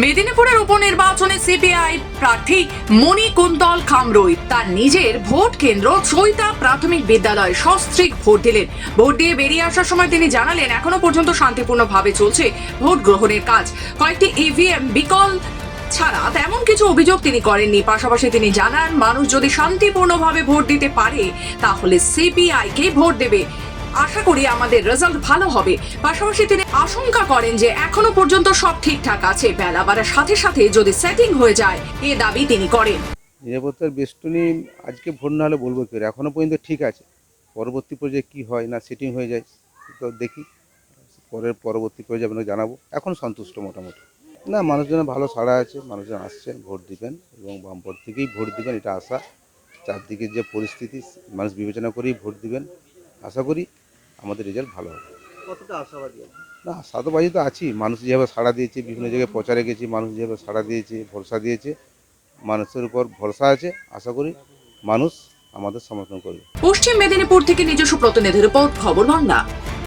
মেদিনীপুরের উপনির্বাচনে সিপিআই প্রার্থী মণি কুন্তল খামরুই। তার নিজের ভোট কেন্দ্র চৈতা প্রাথমিক বিদ্যালয়ে সস্ত্রিক ভোট দিলেন। ভোট দিয়ে বেরিয়ে আসার সময় তিনি জানালেন, এখনও পর্যন্ত শান্তিপূর্ণভাবে চলছে ভোট গ্রহণের কাজ। কয়েকটি ইভিএম বিকল ছাড়া তেমন কিছু অভিযোগ তিনি করেননি। পাশাপাশি তিনি জানান, মানুষ যদি শান্তিপূর্ণভাবে ভোট দিতে পারে, তাহলে সিপিআই কে ভোট দেবে আশা করি আমাদের রেজাল্ট ভালো হবে। পাশাপাশি তিনি আশঙ্কা করেন যে এখনও পর্যন্ত সব ঠিকঠাক আছে। বেলা বাড়ার সাথে সাথে যদি সেটিং হয়ে যায়, এ দাবি তিনি করেন। নিরাপত্তার বেষ্টনী আজকে ভোট না হলে বলব কি করে? এখনও পর্যন্ত ঠিক আছে। পরবর্তী পর্যায়ে কী হয় না সেটিং হয়ে যায় তো দেখি। পরের পরবর্তী পর্যায়ে আপনাকে জানাব। এখন সন্তুষ্ট মোটামুটি। না, মানুষজনের ভালো সাড়া আছে, মানুষজন আসছেন, ভোট দিবেন এবং বামপর থেকেই ভোট দিবেন, এটা আশা। চারদিকে যে পরিস্থিতি, মানুষ বিবেচনা করেই ভোট দিবেন। আশা করি আমাদের রেজাল্ট ভালো হবে। কতটা আশাবাদী না সাধুবাজি তো আছি। মানুষ যেভাবে সাড়া দিয়েছে বিভিন্ন জায়গায় প্রচারে গেছি মানুষ যেভাবে সাড়া দিয়েছে ভরসা দিয়েছে মানুষের উপর ভরসা আছে আশা করি মানুষ আমাদের সমর্থন করবে। পশ্চিম মেদিনীপুর থেকে নিজস্ব প্রতিনিধি রিপোর্ট খবর বাংলা